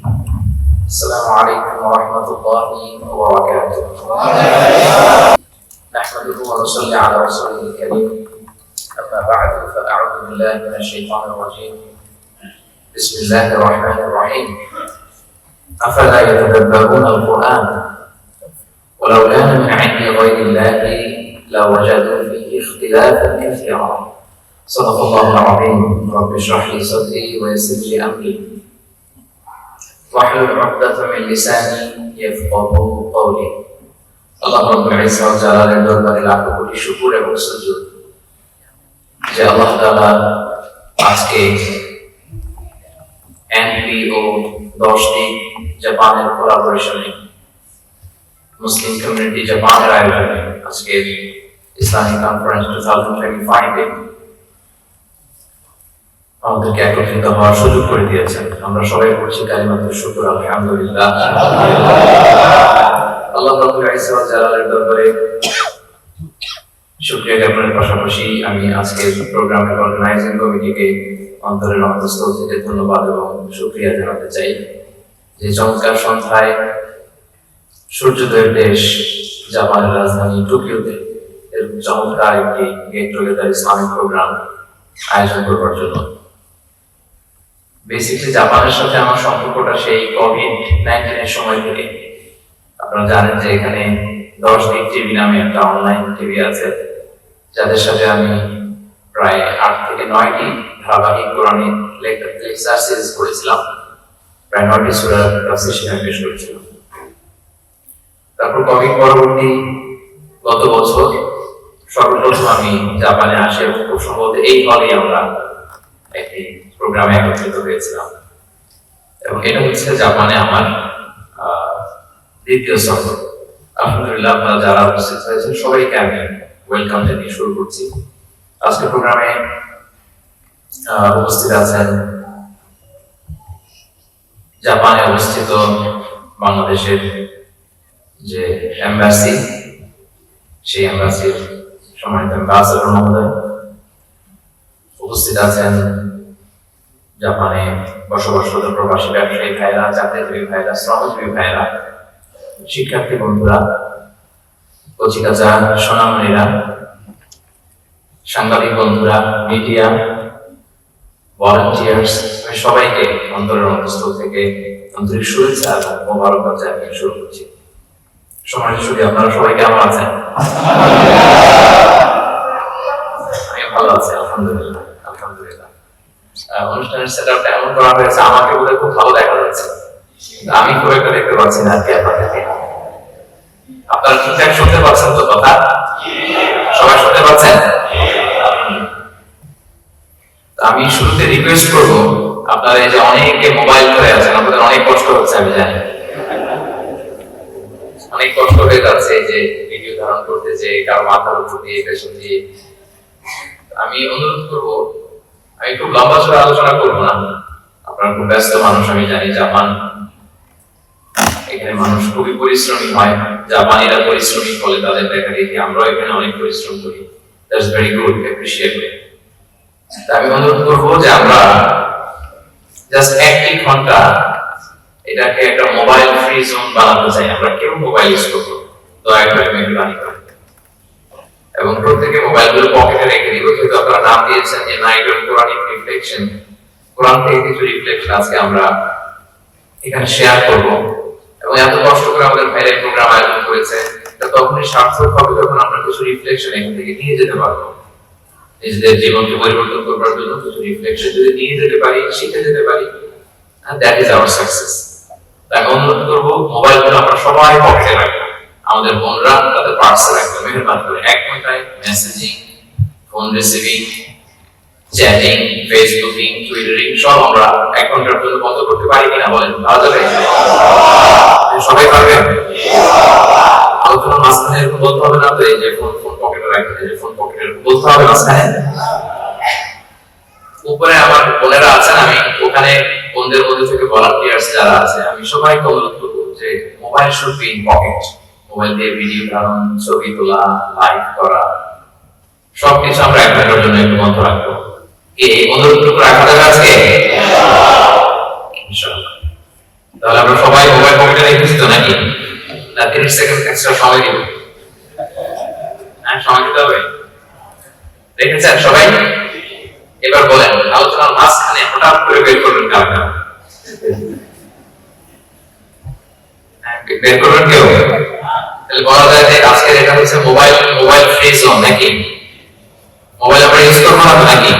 السلام عليكم ورحمة الله وبركاته. نحمده ونصلي على رسوله الكريم. أما بعد فأعوذ بالله من الشيطان الرجيم. بسم الله الرحمن الرحيم. أفلا يتدبرون القرآن؟ ولو كان من عند غير الله لوجدوا فيه اختلافا كثيرا. صدق الله العظيم. رب اشرح لي صدري ويسر لي أمري. واحلل عقدة من لساني يفقه قولي আল্লাহ রব্বুল ইজ্জত ওয়া জালালের দরবারে লাখ কোটি শুকর এবং সুজুদ যে আল্লাহ তাআলা আজকে এনপিও দশটি জাপানের কোলাবোরেশনে মুসলিম কমিউনিটি জাপানের আয়োজনে আজকে Islamic conference two thousand twenty ফাইভে আমাদেরকে একত্রিত হওয়ার সুযোগ করে দিয়েছেন। আমরা সবাই করছি কালিমাত শুকুর, আলহামদুলিল্লাহ। আল্লাহ ইজ্জত ওয়া জালালের দরবারে শুকরিয়া জ্ঞাপনের পাশাপাশি আমি আজকে প্রোগ্রামের অর্গানাইজিং কমিটিকে অন্তরের অন্তঃস্থল থেকে ধন্যবাদ এবং শুকরিয়া জানাতে চাই। যে চমৎকার সন্ধ্যায় সূর্যোদয়ের দেশ জাপানের রাজধানী টোকিওতে এরকম চমৎকার একটি গেট টুগেদার ইসলামিক প্রোগ্রাম আয়োজন করবার জন্য। বেসিকলি জাপানের সাথে আমার সম্পর্কটা সেই কোভিড নাইন্টিনের সময় থেকে। আপনারা জানেন যে এখানে দশ দিক টিভি নামে একটা অনলাইন টিভি আছে, যাদের সাথে আমি প্রায় আট থেকে নয়টি ধারাবাহিক কোরআনে লেকচার সিরিজ করেছিলাম। প্রায় নয়টি সুরা তাফসীর সেখানে পেশ করেছিলাম। তারপর কোভিড পরবর্তী গত বছর সর্বপ্রথম আমি জাপানে আসে এবং খুব সম্ভবত এই হলে আমরা একটি প্রোগ্রামে একত্রিত হয়েছিলাম। এবং এটা হচ্ছে জাপানে আমার দ্বিতীয় সফর। আলহামদুলিল্লাহ আপনারা যারা উপস্থিত হয়েছেন, সবাইকে আমি ওয়েলকাম জানিয়ে শুরু করছি। আজকে প্রোগ্রামে উপস্থিত আছেন জাপানে অবস্থিত বাংলাদেশের যে এম্বাসি সেই এম্বাসির সম্মানিত অ্যাম্বাসেডর মহোদয়। উপস্থিত আছেন জাপানে বসবাসরত প্রবাসী ব্যবসায়ী ভাইরা চাকরিজীবী ভাইরা শ্রমজীবী ভাইরা শিক্ষার্থী বন্ধুরা কচিকাচা সোনামণিরা, সাংবাদিক বন্ধুরা, মিডিয়া, ভলান্টিয়ার্স সবাইকে অন্তরের অন্তঃস্থল থেকে আন্তরিক শুভেচ্ছা এবং মোবারকবাদ জানিয়ে শুরু করছি। সমাজের সুখী আপনারা সবাই কেমন আছেন? আমি ভালো আছি, আলহামদুলিল্লাহ। অনুষ্ঠানের সেট আপটা এমন করা হয়েছে, আমাকে বোধহয় খুব ভালো দেখা যাচ্ছে। আমি খুব একটা দেখতে পাচ্ছি না কি আপনারা ঠিকঠাক শুনতে পাচ্ছেন তো কথা? সবাই শুনতে পাচ্ছেন? আমি শুরুতে রিকোয়েস্ট করব, আপনারা এই যে অনেকে মোবাইল ধরে আছেন, আপনাদের অনেক কষ্ট হচ্ছে, আমি জানি। অনেক কষ্ট হয়ে যাচ্ছে যে ভিডিও ধারণ করতে, যে কারও মাথার উপর দিয়ে, পেছন আমি অনুরোধ করব আমি খুব লম্বা চড়া আলোচনা করব না। আপনারা খুব ব্যস্ত মানুষ, আমি জানি জাপান। এখানে মানুষ খুবই পরিশ্রমী হয়। জাপানিরা পরিশ্রমী ফলে তাদের দেখা দেখি, আমরাও এখানে অনেক পরিশ্রম করি। দ্যাটস ভেরি গুড অ্যাপ্রিসিয়েবল তা আমি অনুরোধ করব যে আমরা জাস্ট একটি ঘণ্টা এটাকে একটা মোবাইল ফ্রি জোন বানাতে চাই। আমরা কেউ মোবাইল ইউজ করব দয়া করে মেহরবানি করে। এবং প্রত্যেকে মোবাইলগুলো পকেটে রেখে দিব যেহেতু আপনারা নাম দিয়েছেন যে night of Quranic reflection Quran থেকে কিছু রিফ্লেকশন আজকে আমরা এখানে শেয়ার করব। এবং এত কষ্ট করে আমাদের ভাইরাল প্রোগ্রাম আয়োজন করেছে, তা তখনই সার্থক হবে যখন আমরা কিছু রিফ্লেকশন এখান থেকে নিয়ে যেতে পারব। নিজেদের জীবনকে পরিবর্তন করবার জন্য কিছু রিফ্লেকশন যদি নিয়ে যেতে পারি, শিখে যেতে পারি দ্যাট ইজ আওয়ার সাকসেস তাই অনুরোধ করব মোবাইলগুলো আমরা সবাই পকেটে রাখব। আমাদের বোনরা তাদের পার্সে রাখবে মেহরবানি করে এক ঘন্টায় messaging phone receiving chatting facebooking twittering সব আমরা এক ঘণ্টার জন্য বন্ধ করতে পারি কিনা বলেন পারা যাবে? সবাই পারবে? আলোচনার মাঝখানে এরকম বলতে হবে না তো, এই যে ফোন ফোন পকেটে এই যে ফোন পকেটে বলতে হবে মাঝখানে? উপরে আমার বোনেরা আছেন, আমি ওখানে বোনদের মধ্যে থেকে ভলান্টিয়ার্স যারা আছে, আমি সবাইকে অনুরোধ করব যে mobile should be in pocket mobile video ধারণ ছবি তোলা লাইভ করা, সবকিছু আমরা এক জন্য একটু বন্ধ রাখব। কি, এই অনুরোধটুকু রাখা যাবে আজকে? তাহলে আমরা সবাই মোবাইল পকেটে রেখেছি তো নাকি? না, তিরিশ সেকেন্ড এক্সট্রা সময় দিব। হ্যাঁ সময় দিতে হবে। রেখেছেন সবাই? এবার বলেন, আলোচনার মাঝখানে হঠাৎ করে বের করবেন কারণ বের করবেন কেউ? হচ্ছে মোবাইল মোবাইল ফ্রি জোন নাকি? মোবাইল আমরা ইউজ করব না নাকি?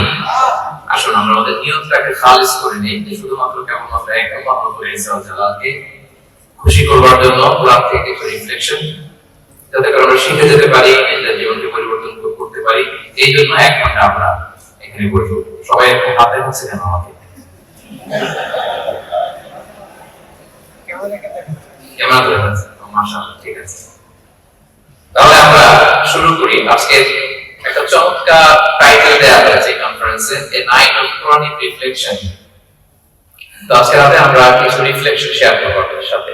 আসুন আমরা আমাদের নিয়তটাকে খালিজ করে নিই। শুধুমাত্র কেবলমাত্র একদম আমরা করে জালালকে খুশি করবার জন্য কোরআন থেকে কিছু রিফ্লেকশন যাতে করে আমরা শিখে যেতে পারি নিজেদের জীবনকে পরিবর্তন করতে পারি। এই জন্য এক ঘণ্টা আমরা এখানে বসবো। সবাই একটু হাতে হচ্ছে কেন আমাকে। কেমন করে মাশাআল্লাহ ঠিক আছে। তাহলে আমরা শুরু করি। আজকে একটা চমৎকার টাইটেল দেয়া হয়েছে কনফারেন্সে a night of chronic reflection তো আজকে রাতে আমরা কিছু রিফ্লেকশন শেয়ার করব আপনাদের সাথে।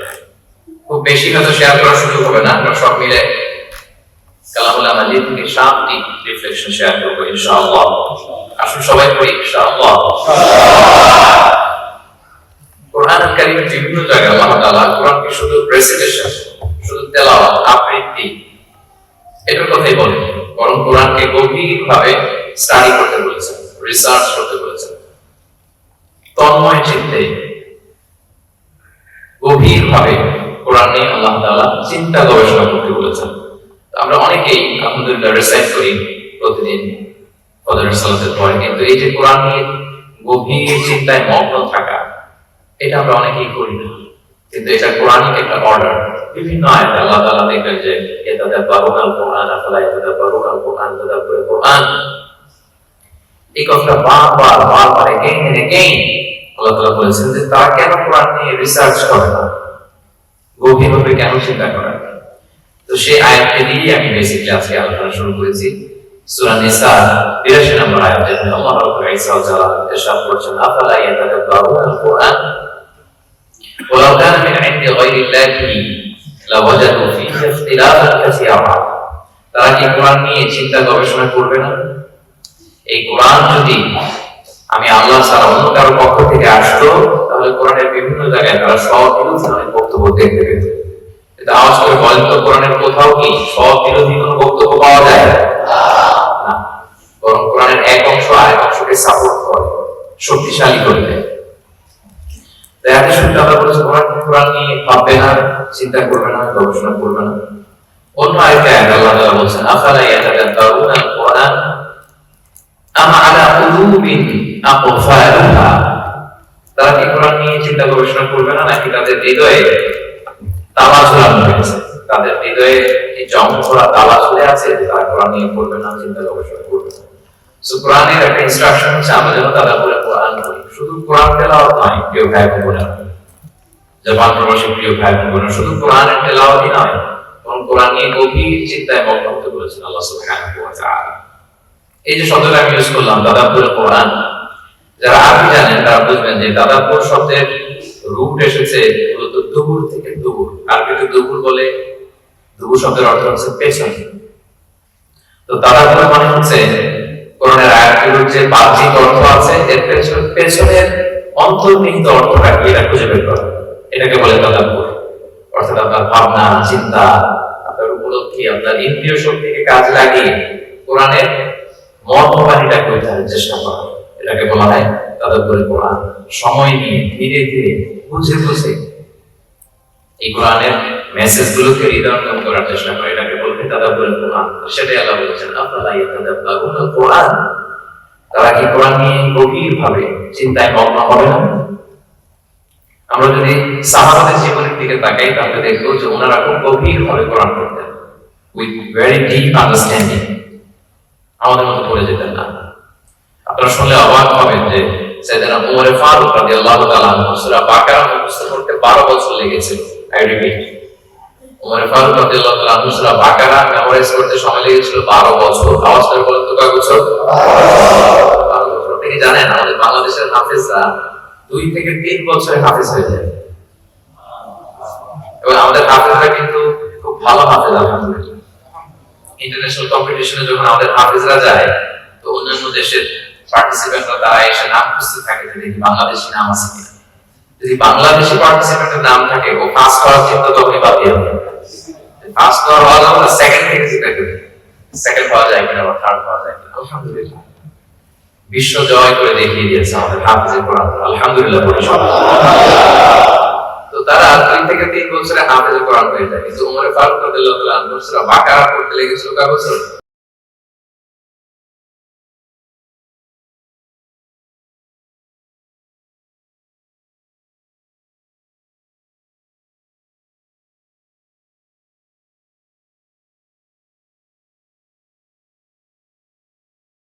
খুব বেশি হয়তো শেয়ার করা সুযোগ হবে না, আমরা সব মিলে কালামুল্লাহ মাজিদ থেকে সাতটি রিফ্লেকশন শেয়ার করব, ইনশাআল্লাহ। আসুন সবাই করি ইনশাআল্লাহ। কোরআন কারিমের বিভিন্ন জায়গায় আল্লাহ তাআলা কোরআনকে শুধু রেসিটেশন শুধু তেলাওয়াত, আবৃত্তি এটার কথাই বলেন বরং কোরআনকে স্টাডি করতে বলেছেন রিসার্চ করতে বলেছেন। তন্ময় কোরআন নিয়ে আল্লাহ তাআলা চিন্তা গবেষণা করতে বলেছেন। আমরা অনেকেই আলহামদুলিল্লাহ করি প্রতিদিন ফজরের সালাতের পরে। কিন্তু এই যে কোরআন নিয়ে গভীর চিন্তায় মগ্ন থাকা, এটা আমরা অনেকেই করি না। কিন্তু এটা কোরআনিক একটা অর্ডার বিভিন্ন আয়াত, আল্লাহ তাআলা দেখবেন যে ইয়াতাদাব্বারুনাল কোরআন, আফালা ইয়াতাদাব্বারুনাল কোরআন তাদা তাদাব্বুরে কোরআন। এই কথাটা বারবার বারবার এগেইন এন্ড এগেইন আল্লাহ তাআলা বলেছেন যে, তারা কেন কোরআন নিয়ে রিসার্চ করে না? গভীরভাবে কেন চিন্তা করে না? তো সেই আয়াতকে দিয়ে আমি বেসিক্যালি আজকে আলোচনা শুরু করেছি। সূরা নিসা 82 নম্বর আয়াত আল্লাহ রাব্বুল ইজ্জা ওয়া জালাল ইরশাদ করেছেন, আফালা ইয়াতাদাব্বারুনাল কোরআন? ولو كان من عند غير الله لوجدوا فيه اختلافا كثيرا তারা কি কোরআন নিয়ে চিন্তা গবেষণা করবে না এই কোরআন যদি আমি আল্লাহ ছাড়া অন্য কারো পক্ষ থেকে আসতো তাহলে কোরআনের বিভিন্ন জায়গায় তারা সব বিরোধী অনেক বক্তব্য দেখতে পেত এটা আওয়াজ করে বলেন তো কোরআনের কোথাও কি সব বিরোধী কোনো বক্তব্য পাওয়া যায় না বরং কোরআনের এক অংশ আরেক অংশকে সাপোর্ট করে শক্তিশালী করে দেয় দেখা শুনতে আমরা বলেছি কোরআন নিয়ে ভাববে না, চিন্তা করবে না, গবেষণা করবে না? অন্য আরেকটা আল্লাহ তাআলা বলছেন, আফালা ইয়াতাদাব্বারুনা আল কোরআন আম আলা কুলুবিন আকফালুহা? তারা কি কোরআন নিয়ে চিন্তা গবেষণা করবে না, নাকি তাদের হৃদয়ে তালা ঝুলানো হয়েছে তাদের হৃদয়ে জং ধরা তালা ঝুলে আছে, তারা কোরআন নিয়ে পড়বে না, চিন্তা গবেষণা করবে না। কোরআনের একটা ইনস্ট্রাকশন হচ্ছে, আমরা যেন তারা বলে কোরআন পড়ি। শুধু কোরআন তেলাওয়াত নয়, প্রিয় ভাই বোনেরা। জাপান প্রবাসী প্রিয় ভাই বোনেরা। শুধু কোরআনের তেলাওয়াতই নয়, বরং কোরআন নিয়ে গভীর চিন্তায় মগ্ন হতে বলেছেন আল্লাহ সুবহানাহু এই যে শব্দটা আমি ইউজ করলাম, দাদাপুর কোরআন যারা আরবি জানেন তারা বুঝবেন যে দাদাপুর শব্দের রুট এসেছে মূলত দুবুর থেকে দুবুর আরবিতে দুবুর বলে দুবুর শব্দের অর্থ হচ্ছে পেছন। তো দাদাপুর মানে হচ্ছে কোরআনের আয়াতগুলোর যে বাহ্যিক অর্থ আছে, এর পেছনে পেছনের অন্তর্নিহিত অর্থটা কি? এটা খুঁজে বের করা। এটাকে বলে অর্থাৎ আপনার ভাবনা, চিন্তা, আপনার উপলব্ধি, আপনার ইন্দ্রিয় শক্তিকে কাজে লাগিয়ে কোরআনের চেষ্টা করা। এটাকে বলা হয় তাদাব্বুরে কোরআন। সময় নিয়ে ধীরে ধীরে বুঝে বুঝে এই কোরআনের মেসেজ গুলোকে হৃদয়ঙ্গম করার চেষ্টা করে, এটাকে বলতে তাদাব্বুরে কোরআন। সেটাই আল্লাহ বলেছেন, আফালা ইয়াতাদাব্বারুনা কোরআন? তারা কি কোরআন নিয়ে গভীর ভাবে চিন্তায় মগ্ন হবে না? আমরা যদি সাহাবাদের জীবনের দিকে তাকাই, তাহলে দেখব যে ওনারা খুব গভীর ভাবে কোরআন পড়তেন উইথ ভেরি ডিপ আন্ডারস্ট্যান্ডিং আমাদের মতো পড়ে যেতেন না। আপনারা শুনলে অবাক হবেন যে সেদিনা উমরে ফারুক রাদিয়াল্লাহু তাআলা সূরা বাকারা মুখস্থ করতে 12 বছর লেগেছিল। আই রিপিট উমরে ফারুক রাদিয়াল্লাহু তাআলা সূরা বাকারা মেমোরাইজ করতে সময় লেগেছিল 12 বছর। আওয়াজ বলেন তো কয় বছর? আপনি জানেন আমাদের বাংলাদেশের হাফেজরা দুই থেকে তিন বছরে হাফেজ যায়। খুব ভালো ইন্টারন্যাশনাল কম্পিটিশনে যখন আমাদের যায়, তো অন্যান্য দেশের পার্টিসিপেন্টরা তারা এসে নাম খুঁজতে থাকে বাংলাদেশি নাম আছে কিনা। যদি বাংলাদেশি পার্টিসিপেন্টের নাম থাকে, ও পাস করার চিন্তা তখনই বাদ দিয়ে পাস করার হওয়া যাবে না সেকেন্ড থেকে চিন্তা করবে সেকেন্ড পাওয়া যায় কিনা বা থার্ড পাওয়া যায় কিনা, আলহামদুলিল্লাহ। বিশ্ব জয় করে দেখিয়ে দিয়েছে আমাদের হাফিজের কোরআন। আলহামদুলিল্লাহ বলি। তো তারা দুই থেকে তিন বছরে হাফিজের কোরআন হয়ে যায়। কিন্তু উমরে ফারুক রাদিয়াল্লাহু তাআলা সূরা বাকারা পড়তে লেগেছিল কয় বছর?